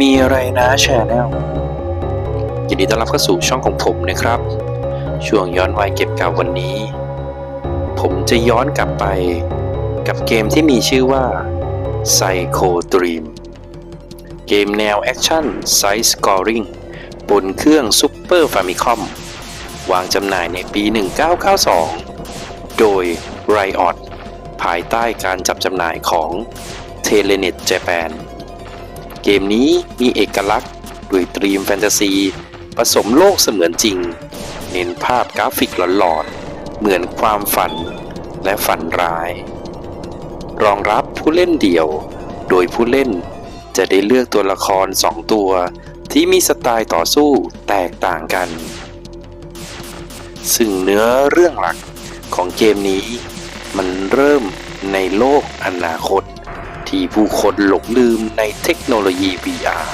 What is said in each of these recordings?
มีอะไรนะแชนแนลยินดีต้อนรับเข้าสู่ช่องของผมนะครับ ช่วงย้อนวัยเก็บเก่าวันนี้ ผมจะย้อนกลับไปกับเกมที่มีชื่อว่า Psycho Dream เกมแนวแอคชั่นไซส์สกอริงบนเครื่อง Super Famicom วางจำหน่ายในปี 1992 โดย Riot ภายใต้การจับจำหน่ายของ Telenet Japan เกมนี้มีเอกลักษณ์ด้วยตรีมแฟนตาซี ผสมโลกเสมือนจริง เน้นภาพกราฟิกหลอนๆ เหมือนความฝันและฝันร้าย รองรับผู้เล่นเดี่ยว โดยผู้เล่นจะได้เลือกตัวละคร 2 ตัว ที่มีสไตล์ต่อสู้แตกต่างกัน ซึ่งเนื้อเรื่องหลักของเกมนี้ มันเริ่มในโลกอนาคต ที่ผู้คนหลงลืมในเทคโนโลยี VR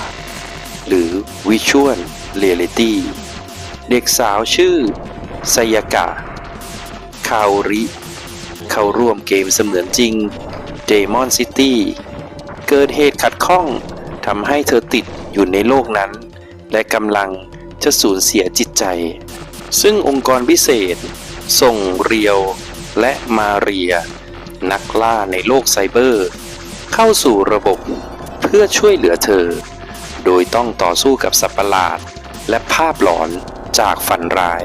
หรือ Visual Reality เด็กสาวชื่อไซยากะ คาโอริ เข้าร่วมเกมเสมือนจริง Demon City เกิดเหตุขัดข้องทำให้เธอติดอยู่ในโลกนั้น และกำลังจะสูญเสียจิตใจ ซึ่งองค์กรพิเศษ ส่งเรียวและมาเรีย นักล่าในโลกไซเบอร์ เข้าสู่ระบบเพื่อช่วยเหลือเธอ โดยต้องต่อสู้กับสัตว์ประหลาด และภาพหลอนจากฝันร้าย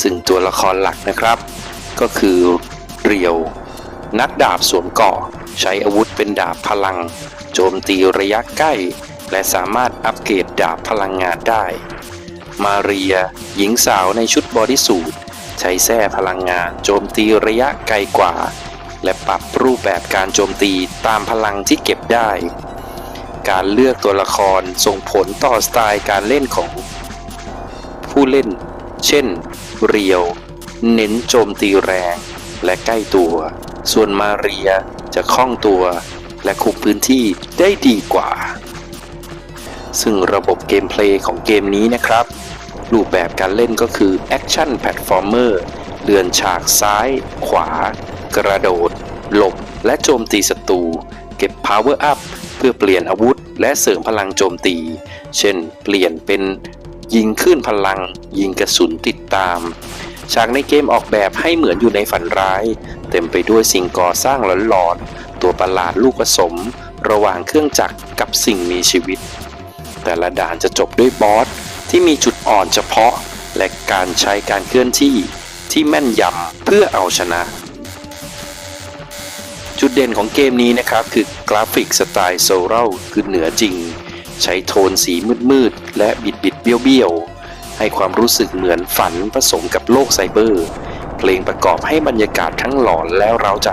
ซึ่งตัวละครหลักนะครับ ก็คือเรียว นักดาบสวมเกาะใช้อาวุธเป็นดาบพลัง โจมตีระยะใกล้ และสามารถอัปเกรดดาบพลังงานได้ มาเรีย หญิงสาวในชุดบอดี้สูทใช้แส้พลังงาน โจมตีระยะไกลกว่า และปรับรูปแบบการโจมตีตามพลังที่เก็บได้ การเลือกตัวละครส่งผลต่อสไตล์การเล่นของ ผู้เล่น เช่น เรียว เน้นโจมตีแรง และใกล้ตัว ส่วนมาเรียจะคล่องตัว และคุมพื้นที่ได้ดีกว่า ซึ่งระบบเกมเพลย์ของเกมนี้นะครับ รูปแบบการเล่นก็คือแอคชั่นแพลตฟอร์เมอร์เลื่อนฉากซ้าย ขวา กระโดด หลบ และโจมตีศัตรูเก็บ Power Up เพื่อเปลี่ยนอาวุธ และเสริมพลังโจมตี เช่น เปลี่ยนเป็นยิงขึ้นพลัง ยิงกระสุนติดตาม ฉากในเกมออกแบบให้เหมือนอยู่ในฝันร้าย เต็มไปด้วยสิ่งก่อสร้างหลอนๆ ตัวประหลาดลูกผสม ระหว่างเครื่องจักรกับสิ่งมีชีวิต แต่ละด่านจะจบด้วยบอสที่มีจุดอ่อนเฉพาะ และการใช้การเคลื่อนที่ที่แม่นยำเพื่อเอาชนะ จุดเด่นของเกมนี้นะครับ คือกราฟิกสไตล์โซเรลคือเหนือจริง ใช้โทนสีมืดๆ และบิดบิดๆเบี้ยวให้ความรู้สึกเหมือนฝันผสมกับโลกไซเบอร์ เพลงประกอบให้บรรยากาศทั้งหลอนและเร้าใจ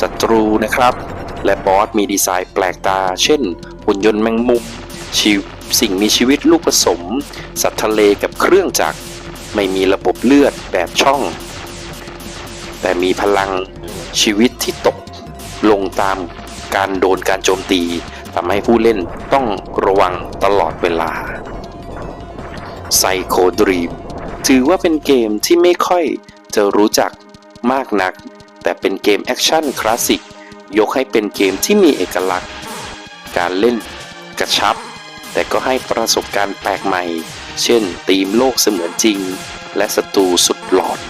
ศัตรูนะครับ และบอสมีดีไซน์แปลกตา เช่น หุ่นยนต์แมงมุมชีสิ่งมีชีวิตลูกผสม สัตว์ทะเลกับเครื่องจักร ไม่มีระบบเลือดแบบช่อง แต่มีพลัง ชีวิตที่ตกลงตามการโดนการโจมตีทำให้ผู้เล่นต้องระวังตลอดเวลา Psycho Dream ถือว่าเป็นเกมที่ไม่ค่อยจะรู้จักมากนัก แต่เป็นเกมแอคชั่นคลาสสิกยกให้เป็นเกมที่มีเอกลักษณ์ การเล่นกระชับ แต่ก็ให้ประสบการณ์แปลกใหม่ เช่นธีมโลกเสมือนจริง และศัตรูสุดหลอน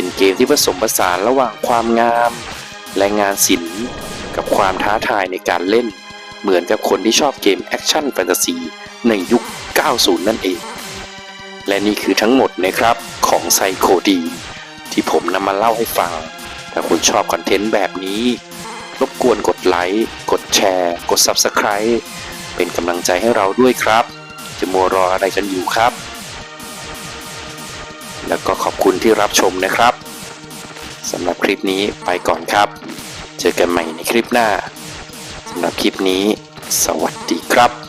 เป็นเกมที่ผสมผสานระหว่างความงาม และงานศิลป์ กับความท้าทายในการเล่น เหมือนกับคนที่ชอบเกมแอคชั่นแฟนตาซีในยุค 90 นั่นเอง และนี่คือทั้งหมดนะครับของไซโคดี ที่ผมนำมาเล่าให้ฟัง ถ้าคุณชอบคอนเทนต์แบบนี้ รบกวนกดไลค์ กดแชร์ กด Subscribe เป็นกำลังใจให้เราด้วยครับ จะมัวรออะไรกันอยู่ครับ แล้วก็ขอบคุณที่รับชมนะครับสำหรับคลิปนี้ไปก่อนครับ เจอกันใหม่ในคลิปหน้าสำหรับคลิปนี้ สวัสดีครับ